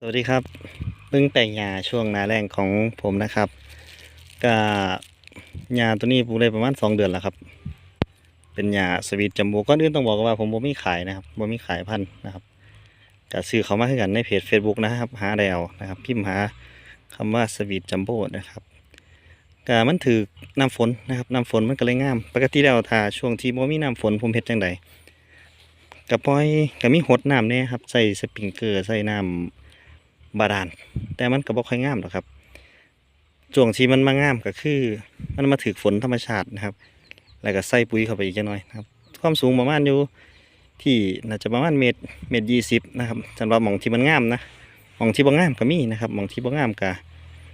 สวัสดีครับเพิ่งแต่งหญ้าช่วงหนาแรงของผมนะครับก็หญ้าตัวนี้ปลูกได้ประมาณสองเดือนแล้วครับ เป็นหญ้าสวีทจัมโบ้ก่อนอื่นต้องบอกว่าผมบ่มีขายนะครับบ่มีขายพันธุ์นะครับก็ซื้อเขามาให้กันในเพจ Facebook นะครับ หาได้เอานะครับ พิมพ์หาคำว่าสวีทจัมโบ้นะครับก็มันถือน้ำฝนนะครับน้ำฝนมันก็เลยงาม ปกติแล้วถ้าช่วงที่บ่มีน้ำฝนผมเฮ็ดจังไดก็ปล่อยก็มีหดน้ำเนี่ยครับใส่สปริงเกอร์ใส่น้ำ บาดาลแต่มันก็บ่ค่อยงามหรอกครับช่วงที่มันมางามก็คือ มันมาถึกฝนธรรมชาตินะครับ แล้วก็ใส่ปุ๋ยเข้าไปอีกจักหน่อยนะครับ ความสูงประมาณอยู่ที่น่าจะประมาณเมตรเมตรยี่สิบนะครับสำหรับหมองที่มันงามนะหมองที่บ่งามก็มีนะครับหมองที่บ่งามก็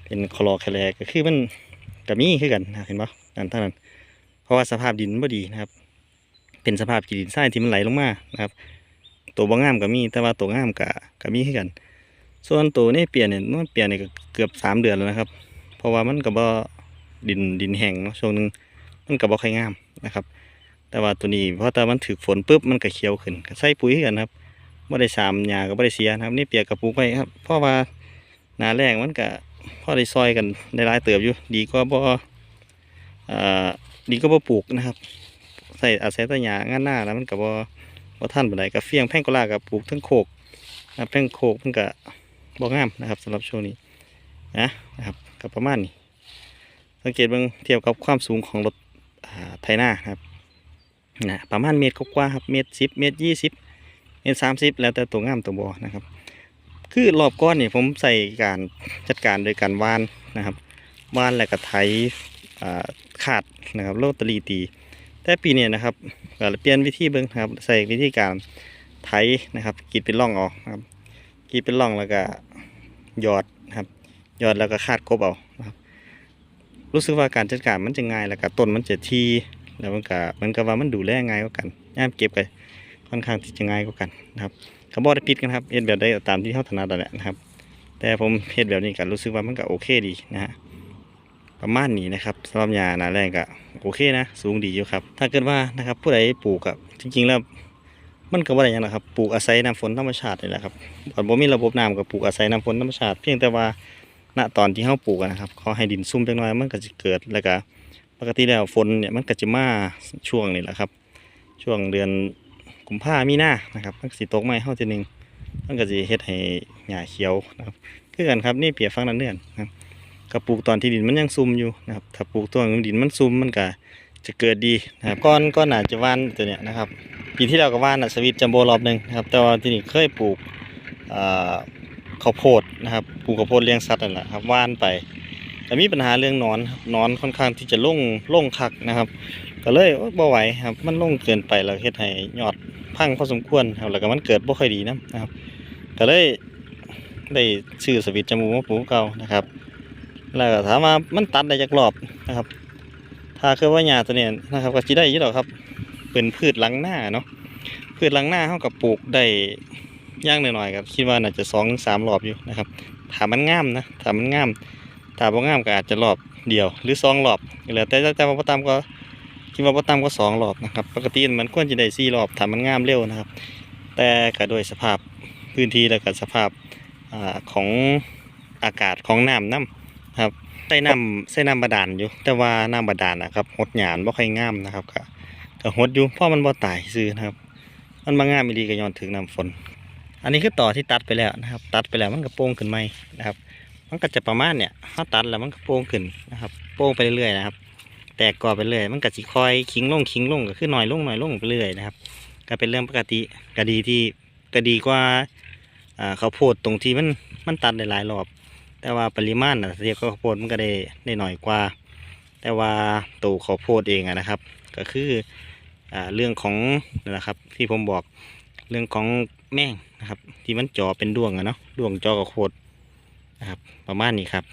เป็นคลอแคลก็คือมันก็มีคือกันนะเห็นปะนั่นเท่านั้นเพราะว่าสภาพดินบ่ดีนะครับ เป็นสภาพขี้ดินทรายที่มันไหลลงมานะครับ ตัวบ่งามก็มีแต่ว่าตัวงามก็ก็มีคือกัน ส่วนตัวนี่เปลี่ยนเนี่ยมันเปลี่ยนเนี่ยเกือบสามเดือนแล้วนะครับ เพราะว่ามันก็บ่ดินดินแห้งเนาะช่วงหนึงมันก็บ่ค่อยงามนะครับ แต่ว่าตัวนี้เพราะแต่มันถึกฝนปุ๊บมันก็เขียวขึ้นใส่ปุ๋ยกันครับบ่ได้สามหญ้าก็บ่ได้เสียนะครับ นี่เปียกกระปุกไว้ครับเพราะว่าหนาแรงมันก็พอได้ซอยกันได้หลายเติบอยู่ดีกว่าบ่อดีกว่าบ่ปลูกนะครับ ใส่อาศัยต่หญ้างานหน้าแล้วมันก็บ่บ่ทันปานใดก็เฟียงแพ่งกะลาก็ปลูกทั้งโคกนะแพ่งโคกมันก็ บ่งามนะครับสำหรับช่วงนี้นะนะครับก็ประมาณนี้สังเกตบิ่งเทียบกับความสูงของรถไถนาครับนะประมาณเมตรกว่าครับเมตรสิบเมตรยี่สิบเมตรสามสิบแล้วแต่ตัวงามตัวบ่นะครับคือรอบก้อนนี่ผมใส่การจัดการโดยการวานนะครับวานแล้วก็ไถอ่ขาดนะครับโรตารีตี แต่ปีนี้นะครับเปลี่ยนวิธีเบิ่งนครับใส่วิธีการไถนะครับกรีดเป็นร่องออกนะครับ กรีดเป็นร่องแล้วก็หยอดนะครับหยอดแล้วก็คาดกบเอาครับ รู้สึกว่าการจัดการมันจะง่ายแล้วก็ต้นมันจะทีแล้วมันก็มันก็ว่ามันดูแลง่ายกว่ากันย่ามเก็บก็ค่อนข้างที่จะง่ายกว่ากันนะครับเขาบอกได้ปิดกันครับเฮ็ดแบบได้ตามที่เขาถนัดนั่นแหละนะครับ แต่ผมเฮ็ดแบบนี้ก็รู้สึกว่ามันก็โอเคดีนะฮะประมาณนี้นะครับสำหรับยาหนาแรกก็โอเคนะ สูงดีอยู่ครับ ถ้าเกิดว่านะครับผู้ใดปลูกกับจริงๆแล้ว มันก็บ่ได้หยังนะครับปลูกอาศัยน้ำฝนธรรมชาตินี่แหละครับตอนบ่มีระบบน้ำก็ปลูกอาศัยน้ำฝนธรรมชาติ เพียงแต่ว่าณตอนที่เฮาปลูกอะนะครับขอให้ดินซุ่มจักหน่อยมันก็จะเกิดแล้วก็ปกติแล้วฝนเนี่ยมันก็จะมาช่วงนี้แหละครับ ช่วงเดือนกุมภามีนานะครับมันก็สิตกไม้เฮาทีนึงมันก็สิเฮ็ดให้หญ้าเขียวนะครับคือกันครับนี่เปรียบฟังนั้นเนื่อนนะครับก็ปลูกตอนที่ดินมันยังซุ่มอยู่นะครับถ้าปลูกตอนดินมันซุ่มมันก็จะเกิดดีนะครับก้อนก้อนหนาจะว่านตัวเนี้ยนะครับ ปีที่แล้วก็ว่านน่ะสวิตจัมโบ้รอบหนึ่งนะครับ แต่ว่าที่นี่เคยปลูกข้าวโพดนะครับปลูกข้าวโพดเลี้ยงสัตว์นั่นแหละครับว่านไปแต่มีปัญหาเรื่องนอนนอนค่อนข้างที่จะล่งล่งคักนะครับ ก็เลยโอ๊ยบ่ไหวครับมันล่งเกินไปแล้วเฮ็ดให้ยอดพังพอสมควรครับแล้วก็มันเกิดบ่ค่อยดีนะนะครับ ก็เลยได้ซื้อสวิตจมโบ้มาปลูกเก่านะครับแล้วก็ถามว่ามันตัดได้จักรอบนะครับ ถ้าคือว่าหญ้าตัวเนี้นะครับก็สิได้อยู่ดอครับ เป็นพืชหลังหน้าเนาะพืชหลังหน้าเขากับปลูกได้ย่างหน่อยๆครับคิดว่าน่าจะสองสามรอบอยู่นะครับถามมันง่ามนะถามมันง่ามถ้าบ่าง่ามก็อาจจะรอบเดียว หรือสองรอบแล้วแต่แต่ว่าบ่ตามก็คิดว่าบ่ตามก็สองรอบนะครับปกติมันควรจะได้สี่รอบถามมันง่ามเร็วนะครับ แต่ก็โดยสภาพพื้นที่แล้วก็สภาพอาของอากาศของน้ำน้ำครับใส่น้ำใส่น้ำบาดาลอยู่ แต่ว่าน้ำบาดาลนะครับหดหยานบ่ค่อยง่ามนะครับก็ ก็หดอยู่เพราะมันบ่ตายซื้อนะครับ มันบางงามอีหลีก็ย้อนถึงน้ำฝน อันนี้คือต่อที่ตัดไปแล้วนะครับ ตัดไปแล้วมันก็โป่งขึ้นใหมนะครับ มันก็จะประมาณเนี่ยถ้าตัดแล้วมันก็โป่งขึ้นนะครับ โป่งไปเรื่อยๆนะครับ แตกกอไปเรื่อยมันก็สิคอยคิงลงคิงลงก็คือหน่อยลงหน่อยลงไปเรื่อยนะครับ ก็เป็นเรื่องปกติก็ดีที่ก็ดีกว่าอ่าข้าโพดตรงที่มันมันตัดหลายรอบ แต่ว่าปริมาณนะเทียบกับข้าวโพดมันก็ได้ได้หน่อยกว่า แต่ว่าตัวข้าวโพดเองนะครับ ก็คือ เรื่องของนั่นแหละครับที่ผมบอกเรื่องของแม่งนะครับ ที่มันจอเป็นดวงอะเนาะดวงจอกับโคดนะครับประมาณนี้ครับ